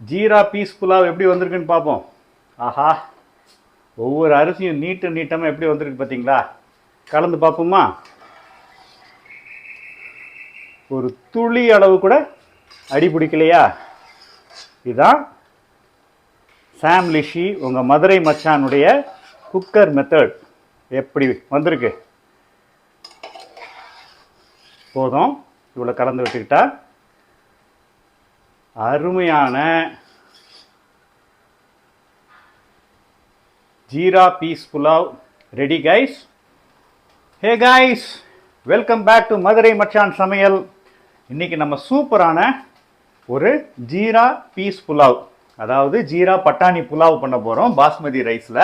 Jeera peas pulao எப்படி வந்திருக்குன்னு பார்ப்போம். ஆஹா ஒவ்வொரு அரிசியும் நீட்டு நீட்டமாக எப்படி வந்திருக்கு பார்த்தீங்களா? கலந்து பார்ப்போமா? ஒரு துளி அளவு கூட அடி பிடிக்கலையா? இதான் சாம் லிஷி உங்கள் மதுரை மச்சானுடைய குக்கர் மெத்தட் எப்படி வந்திருக்கு? போதும் இவ்வளோ கலந்து விட்டுக்கிட்டா. அருமையான jeera peas pulao ready guys hey guys welcome back to Madurai மச்சான் சமையல். இன்னைக்கு நம்ம சூப்பரான ஒரு ஜீரா பீஸ் புலாவ். அதாவது ஜீரா பட்டாணி புலாவ் பண்ண போகிறோம் பாஸ்மதி ரைஸில்.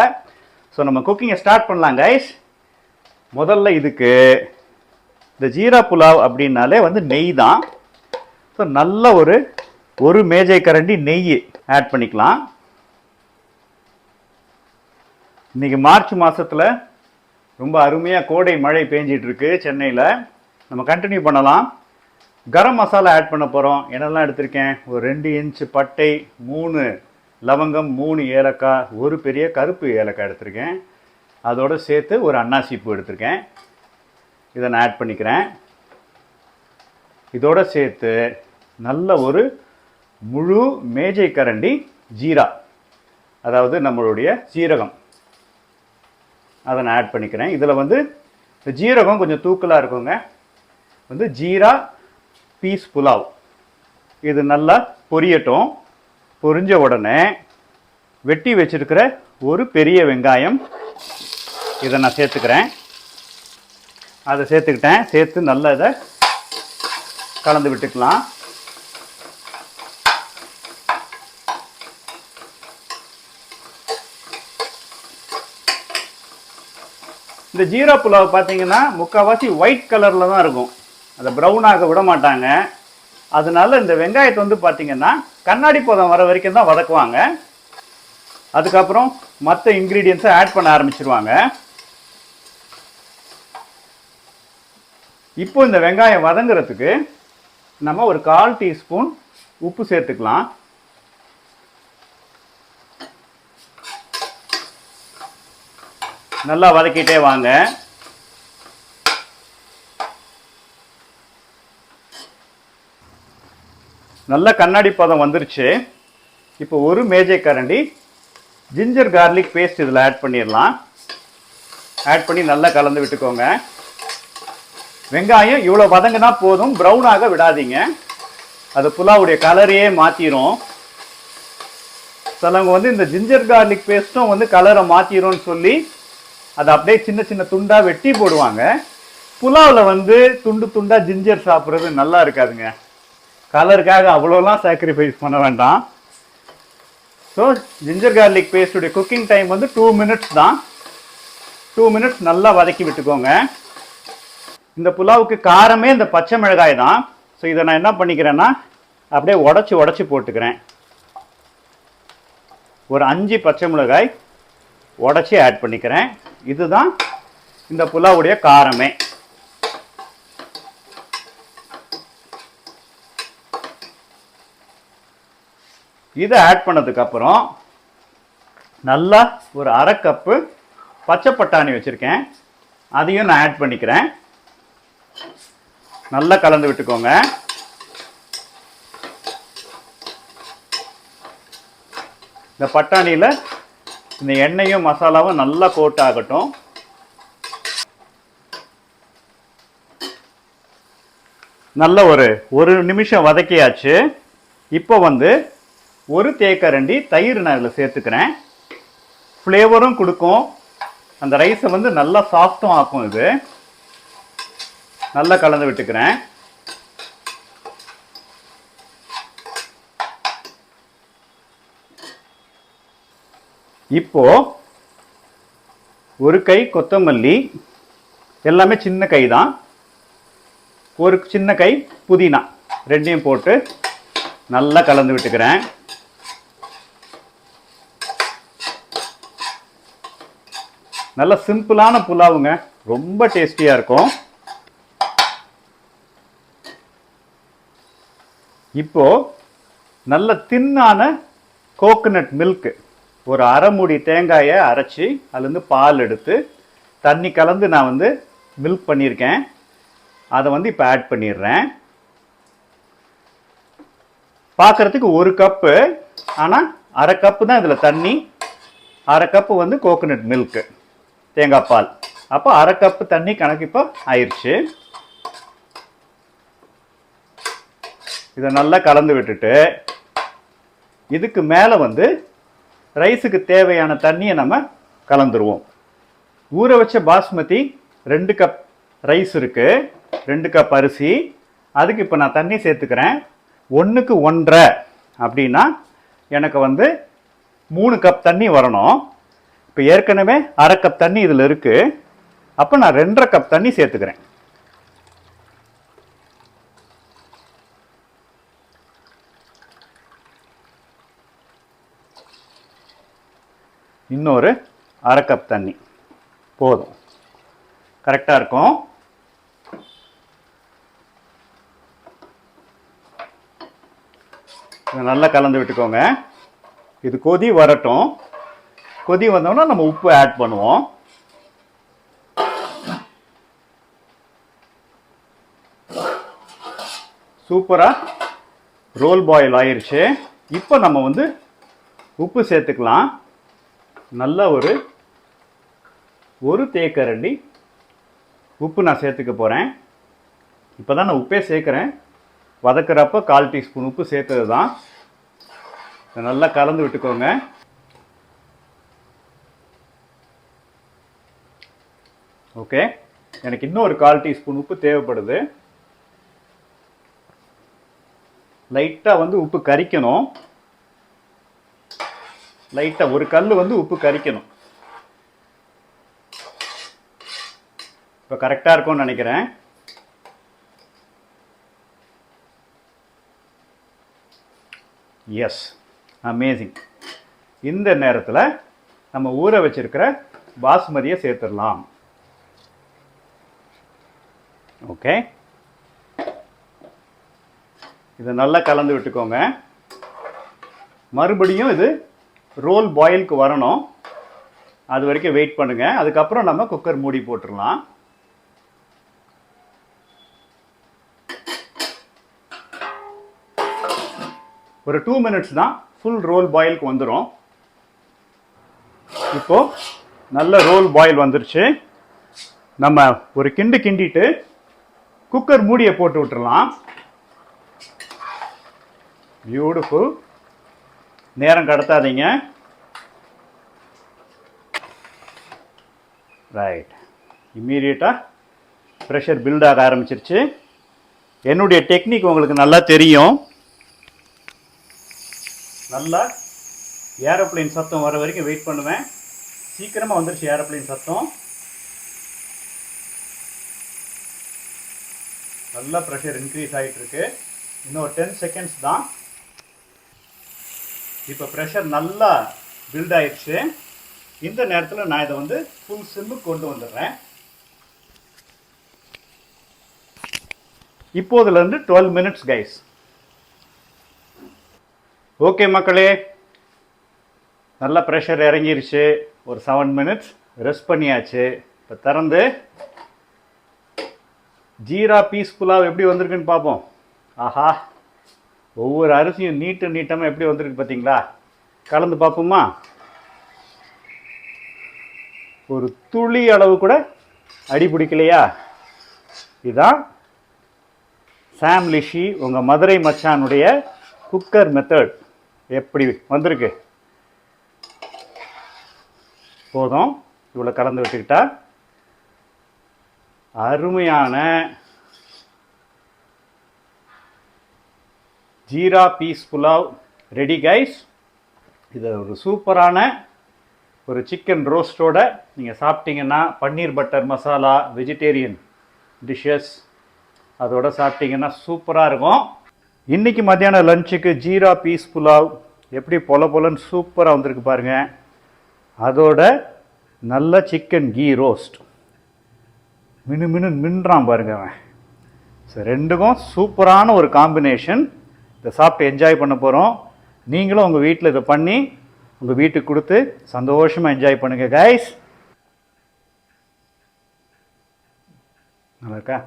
ஸோ நம்ம குக்கிங்கை ஸ்டார்ட் பண்ணலாம் கைஸ் முதல்ல இதுக்கு இந்த ஜீரா புலாவ் அப்படின்னாலே வந்து நெய் தான். ஸோ நல்ல ஒரு ஒரு மேஜை கரண்டி நெய் ஆட் பண்ணிக்கலாம். இன்றைக்கி மார்ச் மாதத்தில் ரொம்ப அருமையாக கோடை மழை பெஞ்சிட்டு சென்னையில். நம்ம கண்டினியூ பண்ணலாம். கரம் மசாலா ஆட் பண்ண போகிறோம் என்னெல்லாம் எடுத்திருக்கேன்? ஒரு ரெண்டு இன்ச்சு பட்டை மூணு லவங்கம் மூணு ஏலக்காய் ஒரு பெரிய கருப்பு ஏலக்காய் எடுத்திருக்கேன். அதோடு சேர்த்து ஒரு அன்னாசி பூ எடுத்திருக்கேன். இதை நான் ஆட் பண்ணிக்கிறேன். இதோடு சேர்த்து நல்ல ஒரு முழு மேஜை கரண்டி ஜீரா. அதாவது நம்மளுடைய ஜீரகம் அதை நான் ஆட் பண்ணிக்கிறேன். இதில் வந்து இந்த ஜீரகம் கொஞ்சம் தூக்கலாக இருக்குங்க. வந்து ஜீரா பீஸ் புலாவ். இது நல்லா பொரியட்டும். பொரிஞ்ச உடனே வெட்டி வச்சிருக்கிற ஒரு பெரிய வெங்காயம். இதை நான் சேர்த்துக்கிறேன். அதை சேர்த்துக்கிட்டேன். சேர்த்து நல்லா இதை கலந்து விட்டுக்கலாம். இந்த ஜீரா புலாவை பார்த்தீங்கன்னா முக்கால்வாசி ஒயிட் கலரில் தான் இருக்கும். அதை ப்ரௌனாக ஆக விட மாட்டாங்க. அதனால இந்த வெங்காயத்தை வந்து பார்த்தீங்கன்னா கண்ணாடி பதம் வர வரைக்கும் தான் வதக்குவாங்க. அதுக்கப்புறம் மற்ற இன்க்ரீடியன்ஸை ஆட் பண்ண ஆரம்பிச்சிருவாங்க. இப்போ இந்த வெங்காயம் வதங்குறதுக்கு நம்ம ஒரு கால் டீஸ்பூன் உப்பு சேர்த்துக்கலாம். நல்லா வதக்கிட்டே வாங்க. நல்ல கண்ணாடி பதம் வந்துருச்சு. இப்போ ஒரு மேஜை கரண்டி ஜிஞ்சர் கார்லிக் பேஸ்ட் இதில் ஆட் பண்ணிடலாம். ஆட் பண்ணி நல்லா கலந்து விட்டுக்கோங்க. வெங்காயம் இவ்வளோ வதங்கினா போதும் ப்ரௌனாக விடாதீங்க. அது புலாவுடைய கலரையே மாற்றிரும் சிலவங்க வந்து இந்த ஜிஞ்சர் கார்லிக் பேஸ்ட்டும் வந்து கலரை மாற்றிடும்னு சொல்லி அதை அப்படியே சின்ன சின்ன துண்டா வெட்டி போடுவாங்க. புலாவில் வந்து துண்டு துண்டா ஜிஞ்சர் சாப்பிட்றது நல்லா இருக்காதுங்க. கலருக்காக அவ்வளோலாம் சாக்ரிஃபைஸ் பண்ண வேண்டாம். ஸோ ஜிஞ்சர் கார்லிக் பேஸ்டுடைய குக்கிங் டைம் வந்து டூ மினிட்ஸ் தான். டூ மினிட்ஸ் நல்லா வதக்கி விட்டுக்கோங்க. இந்த புலாவுக்கு காரமே இந்த பச்சை மிளகாய் தான். ஸோ இதை நான் என்ன பண்ணிக்கிறேன்னா அப்படியே உடச்சி உடச்சி போட்டுக்கிறேன். ஒரு அஞ்சு பச்சை மிளகாய் உடச்சி ஆட் பண்ணிக்கிறேன். இதுதான் இந்த புலாவுடைய காரமே. இதை ஆட் பண்ணதுக்கப்புறம் நல்லா ஒரு அரை கப்பு பச்சை பட்டாணி வச்சுருக்கேன். அதையும் நான் ஆட் பண்ணிக்கிறேன். நல்லா கலந்து விட்டுக்கோங்க. இந்த பட்டாணியில் இந்த எண்ணெயும் மசாலாவும் நல்லா கோட் ஆகட்டும். நல்ல ஒரு ஒரு நிமிஷம் வதக்கியாச்சு. இப்போ வந்து ஒரு தேக்கரண்டி தயிர் நான் இதில் சேர்த்துக்கிறேன். ஃப்ளேவரும் கொடுக்கும். அந்த ரைஸை வந்து நல்லா சாஃப்டும் ஆக்கும் இது. நல்லா கலந்து விட்டுக்கிறேன். இப்போ ஒரு கை கொத்தமல்லி எல்லாமே சின்ன கை தான். ஒரு சின்ன கை புதினா ரெண்டையும் போட்டு நல்லா கலந்து விட்டுக்கிறேன். நல்ல சிம்பிளான புலாவுங்க ரொம்ப டேஸ்டியாக இருக்கும். இப்போ நல்ல தின்னான கோகனட் மில்க் ஒரு அரைமுடி தேங்காயை அரைச்சி அதுலேருந்து பால் எடுத்து தண்ணி கலந்து நான் வந்து மில்க் பண்ணியிருக்கேன். அதை வந்து இப்போ ஆட் பண்ணிடுறேன். பார்க்குறதுக்கு ஒரு கப்பு ஆனால் அரை கப்பு தான் இதில் தண்ணி. அரை கப்பு வந்து கோகோனட் மில்க்கு தேங்காய் பால். அப்போ அரை கப்பு தண்ணி கணக்கு இப்போ ஆயிடுச்சு இதை நல்லா கலந்து விட்டுட்டு இதுக்கு மேலே வந்து ரைஸுக்கு தேவையான தண்ணியை நம்ம கலந்துருவோம். ஊற வச்ச பாஸ்மதி ரெண்டு கப் ரைஸ் இருக்கு ரெண்டு கப் அரிசி. அதுக்கு இப்போ நான் தண்ணி சேர்த்துக்கிறேன். ஒன்றுக்கு ஒன்றரை அப்படின்னா எனக்கு வந்து மூணு கப் தண்ணி வரணும். இப்போ ஏற்கனவே அரை கப் தண்ணி இதில் இருக்குது அப்போ நான் ரெண்டரை கப் தண்ணி சேர்த்துக்கிறேன். இன்னொரு அரை கப் தண்ணி. போதும். கரெக்டாக இருக்கும். இதை நல்லா கலந்து விட்டுக்கோங்க. இது கொதி வரட்டும். கொதி வந்தோம்னா நம்ம உப்பு ஆட் பண்ணுவோம். சூப்பராக ரோல் பாயில் ஆயிடுச்சு இப்போ நம்ம வந்து உப்பு சேர்த்துக்கலாம். நல்ல ஒரு ஒரு தேக்கரண்டி உப்பு நான் சேர்த்துக்க போகிறேன் இப்போ தான் நான் உப்பே சேர்க்குறேன். வதக்குறப்ப கால் டீஸ்பூன் உப்பு சேர்த்தது தான் நல்லா கலந்து விட்டுக்கோங்க. ஓகே. எனக்கு இன்னும் ஒரு கால் டீஸ்பூன் உப்பு தேவைப்படுது. லைட்டாக வந்து உப்பு கரிக்கணும். லைட்டாக ஒரு கல் வந்து உப்பு கரிக்கணும். இப்போ கரெக்டாக இருக்கும்னு நினைக்கிறேன். எஸ் அமேசிங் இந்த நேரத்தில் நம்ம ஊற வச்சிருக்கிற பாஸ்மதியை சேர்த்துடலாம். ஓகே இதை நல்லா கலந்து விட்டுக்கோங்க. மறுபடியும் இது ரோல் பாயிலுக்கு வரணும். அது வரைக்கும் வெயிட் பண்ணுங்கள் அதுக்கப்புறம் நம்ம குக்கர் மூடி போட்டுடலாம். ஒரு டூ மினிட்ஸ் தான் ஃபுல் ரோல் பாயிலுக்கு வந்துடும் இப்போது நல்ல ரோல் பாயில் வந்துருச்சு. நம்ம ஒரு கிண்டு கிண்டிட்டு குக்கர் மூடியை போட்டு விட்டுறலாம் பியூட்டிஃபுல் நேரம் கடத்தாதீங்க. ரைட் இம்மீடியட்டாக ப்ரெஷர் பில்ட் ஆக ஆரம்பிச்சிருச்சு. என்னுடைய டெக்னிக் உங்களுக்கு நல்லா தெரியும். நல்லா ஏரோப்ளேன் சத்தம் வர வரைக்கும் வெயிட் பண்ணுவேன். சீக்கிரமாக வந்துருச்சு ஏரோப்ளைன் சத்தம். நல்லா ப்ரெஷர் இன்க்ரீஸ் ஆகிட்டுருக்கு இன்னும் டென் செகண்ட்ஸ் தான். இப்போ ப்ரெஷர் நல்லா பில்ட் ஆயிடுச்சு. இந்த நேரத்தில் நான் இதை வந்து ஃபுல் சிம்மு கொண்டு வந்துடுறேன். இப்போதுலேருந்து டுவெல் மினிட்ஸ் கைஸ் ஓகே மக்களே. நல்ல ப்ரெஷர் இறங்கிருச்சு. ஒரு செவன் மினிட்ஸ் ரெஸ்ட் பண்ணியாச்சு. இப்போ திறந்து ஜீரா பீஸ்ஃபுல்லாக எப்படி வந்திருக்குன்னு பார்ப்போம். ஆஹா. ஒவ்வொரு அரிசியும் நீட்டு நீட்டமாக எப்படி வந்திருக்கு பார்த்தீங்களா கலந்து பார்ப்போமா? ஒரு துளி அளவு கூட அடி பிடிக்கலையா? இதுதான் சாம் லிஷி உங்கள் மதுரை மச்சானுடைய குக்கர் மெத்தட் எப்படி வந்திருக்கு? போதும். இவ்வளோ கலந்து விட்டுக்கிட்டா. அருமையான jeera peas pulao ready guys இது ஒரு சூப்பரான ஒரு சிக்கன் ரோஸ்டோட நீங்கள் சாப்பிட்டீங்கன்னா paneer butter masala vegetarian dishes அதோட சாப்பிட்டீங்கன்னா சூப்பராக இருக்கும். இன்றைக்கி மத்தியானம் லஞ்சுக்கு ஜீரா பீஸ் புலாவ் எப்படி பொல பொலன்னு சூப்பராக வந்திருக்கு பாருங்கள் அதோட நல்ல சிக்கன் கீ ரோஸ்ட் மினு மினு மின்றான் பாருங்க அவன். ஸோ ரெண்டுக்கும் சூப்பரான ஒரு காம்பினேஷன் இதை சாப்பிட்டு என்ஜாய் பண்ண போகிறோம் நீங்களும் உங்கள் வீட்டில் இதை பண்ணி உங்கள் வீட்டுக்கு கொடுத்து சந்தோஷமாக என்ஜாய் பண்ணுங்கள் கைஸ் நல்லா இருக்கா?